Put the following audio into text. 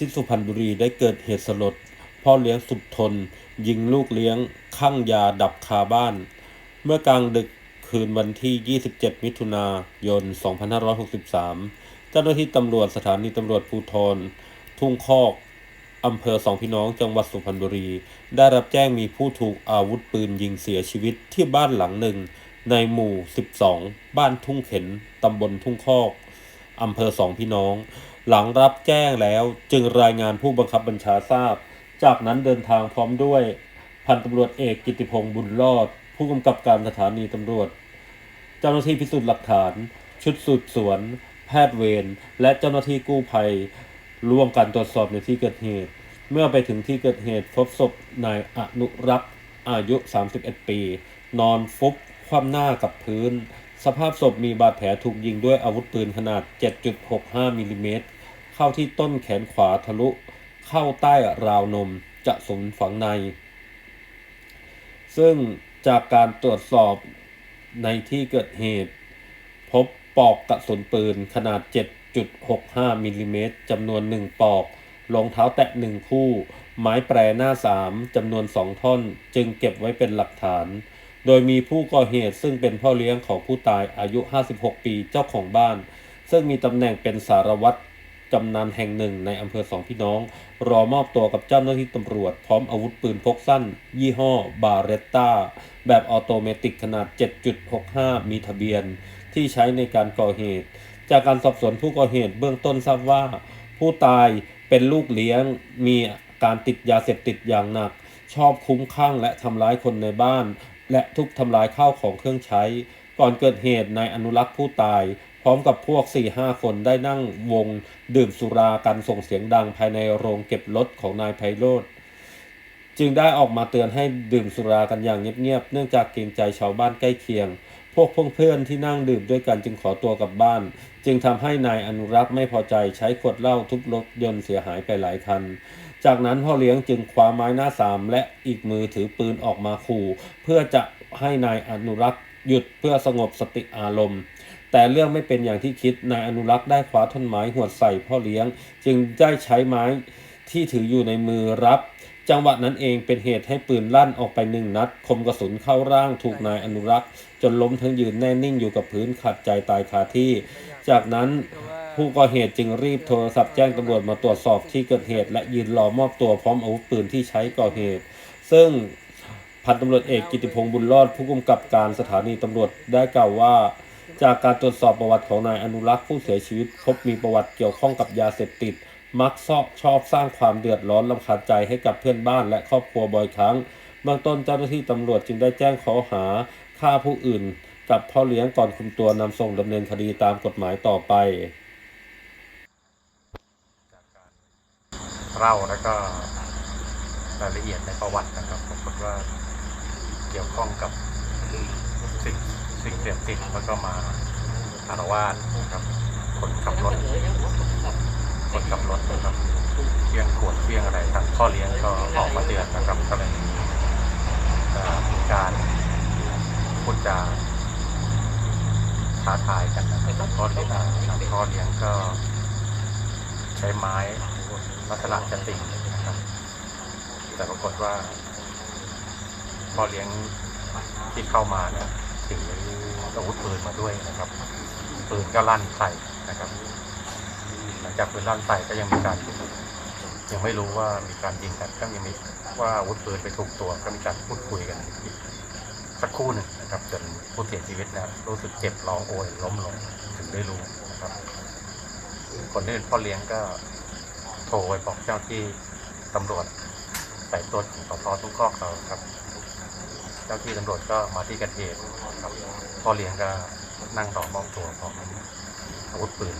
ที่สุพรรณบุรีได้เกิดเหตุสลด พ่อเลี้ยงสุดทน ยิงลูกเลี้ยงข้างยาดับคาบ้าน เมื่อกลางดึกคืนวันที่ 27 มิถุนายน 2563 เจ้าหน้าที่ตำรวจสถานีตำรวจภูธรทุ่งคอกอำเภอสองพี่น้องจังหวัดสุพรรณบุรี ได้รับแจ้งมีผู้ถูกอาวุธปืนยิงเสียชีวิตที่บ้านหลังหนึ่ง ในหมู่ 12 บ้านทุ่งเข็น ตำบลทุ่งคอกอำเภอสองพี่น้อง หลังรับแจ้งแล้วจึงรายงานผู้บังคับบัญชาทราบ จากนั้นเดินทางพร้อมด้วยพันตำรวจเอกกิติพงศ์บุญรอด ผู้กำกับการสถานีตำรวจ เจ้าหน้าที่พิสูจน์หลักฐาน ชุดสืบสวน แพทย์เวรและเจ้าหน้าที่กู้ภัย ร่วมกันตรวจสอบในที่เกิดเหตุ เมื่อไปถึงที่เกิดเหตุพบศพนายอนุรักษ์อายุ 31 ปี นอนฟุบคว่ำหน้ากับพื้น สภาพศพมีบาดแผลถูกยิงด้วยอาวุธปืนขนาด 7.65มิลลิเมตร เข้าที่ต้นแขนขวาทะลุ เข้าใต้ราวนมจะสนฝังใน ซึ่งจากการตรวจสอบในที่เกิดเหตุ พบปอกกระสุนปืนขนาด 7.65มิลลิเมตรจำนวน 1 ปอกรองเท้าแตะ 1 คู่ ไม้แปรหน้า 3จำนวน 2 ท่อน จึงเก็บไว้เป็นหลักฐาน โดยมีผู้ก่อเหตุซึ่งเป็นพ่อเลี้ยงของผู้ตายอายุ 56 ปีเจ้าของบ้าน ซึ่งมีตำแหน่งเป็นสารวัตร กำนันแห่งหนึ่งในอำเภอสองพี่น้อง รอมอบตัวกับเจ้าหน้าที่ตำรวจ พร้อมอาวุธปืนพกสั้น ยี่ห้อบาเรตตาแบบออโตเมติกขนาด 7.65 มีทะเบียน ที่ใช้ในการก่อเหตุ จากการสอบสวนผู้ก่อเหตุเบื้องต้นทราบว่า ผู้ตายเป็นลูกเลี้ยงมีการติดยาเสพติดอย่างหนัก ชอบคุ้มข้างและทำร้ายคนในบ้าน และทุบทำลายข้าวของเครื่องใช้ ก่อนเกิดเหตุนายอนุรักษ์ผู้ตาย พร้อมกับพวก 4-5 คนได้นั่งวงดื่มสุรากันส่งเสียงดังภายในโรงเก็บรถของนายไพโรธจึงได้ออกมาเตือนให้ดื่มสุรากันอย่างเงียบๆ เนื่องจากเกรงใจชาวบ้านใกล้เคียง พวกเพื่อนๆที่นั่งดื่มด้วยกันจึงขอตัวกลับบ้าน จึงทำให้นายอนุรักษ์ไม่พอใจใช้ขวดเหล้าทุบรถยนต์เสียหายไปหลายคัน จากนั้นพ่อเลี้ยงจึงคว้าไม้หน้าสามและอีกมือถือปืนออกมาขู่ เพื่อจะให้นายอนุรักษ์หยุดเพื่อสงบสติอารมณ์ แต่เรื่องไม่เป็นอย่างที่คิดนายอนุรักษ์ได้คว้าท่อนไม้หวดใส่พ่อเลี้ยง จึงได้ใช้ไม้ที่ถืออยู่ในมือรับ จังหวะนั้นเองเป็นเหตุให้ปืนลั่นออกไปหนึ่งนัด คมกระสุนเข้าร่างถูกนายอนุรักษ์ จนล้มทั้งยืนแน่นิ่งอยู่กับพื้นขาดใจตายคาที่ จากนั้นผู้ก่อเหตุจึงรีบโทรศัพท์แจ้งตำรวจมาตรวจสอบที่เกิดเหตุ และยืนรอมอบตัวพร้อมอาวุธปืนที่ใช้ก่อเหตุ ซึ่งพันตำรวจเอกกิติพงศ์บุญรอดผู้กำกับการสถานีตำรวจได้กล่าวว่า จากการตรวจสอบประวัติของนายอนุรักษ์ผู้เสียชีวิต พบมีประวัติเกี่ยวข้องกับยาเสพติด มักชอบชอบสร้างความเดือดร้อนลำคาญใจให้กับเพื่อนบ้านและครอบครัวบ่อยครั้งเบื้องต้นเจ้าหน้าที่ตำรวจจึงได้แจ้งข้อหาฆ่าผู้อื่น กับพ่อเลี้ยงก่อนคุมตัวนำส่งดำเนินคดีตามกฎหมายต่อไปจากการเล่าแล้วก็รายละเอียดในประวัตินะครับปรากฏว่าเกี่ยวข้องกับสิ่ง สิ่งเสพติดแล้วก็มาอารวาสนะครับ คนขับรถ คนขับรถนะครับเฟี้ยงขวดเฟี้ยงอะไรทางพ่อเลี้ยงก็ออกมาเตือนนะครับก็เลยมีการพูดจาท้าทายกันนะครับพ่อเลี้ยงทางพ่อเลี้ยงก็ใช้ไม้ลักษณะจะตีนะครับ แต่ปรากฏว่าพ่อเลี้ยงที่เข้ามาเนี่ย ถืออาวุธปืนมาด้วยนะครับปืนก็ลั่นใส่นะครับ หลังจากปืนลั่นใส่ก็ยังมีการยังไม่รู้ว่ามีการยิงกันก็ยังมีว่าอาวุธปืนไปถูกตัวก็มีการพูดคุยกันสักครู่หนึ่งนะครับจนผู้เสียชีวิตนะรู้สึกเจ็บร้องโอยล้มลงถึงได้รู้นะครับ คนที่เป็นพ่อเลี้ยงก็โทรไปบอกเจ้าที่ตำรวจสายตรวจของสพทุ่งคอเราครับ จ้าที่ตำรวจก็มาที่เกิดเหตุครับพ่อเลี้ยงก็นั่งต่อมอบตัวของอาวุธปืน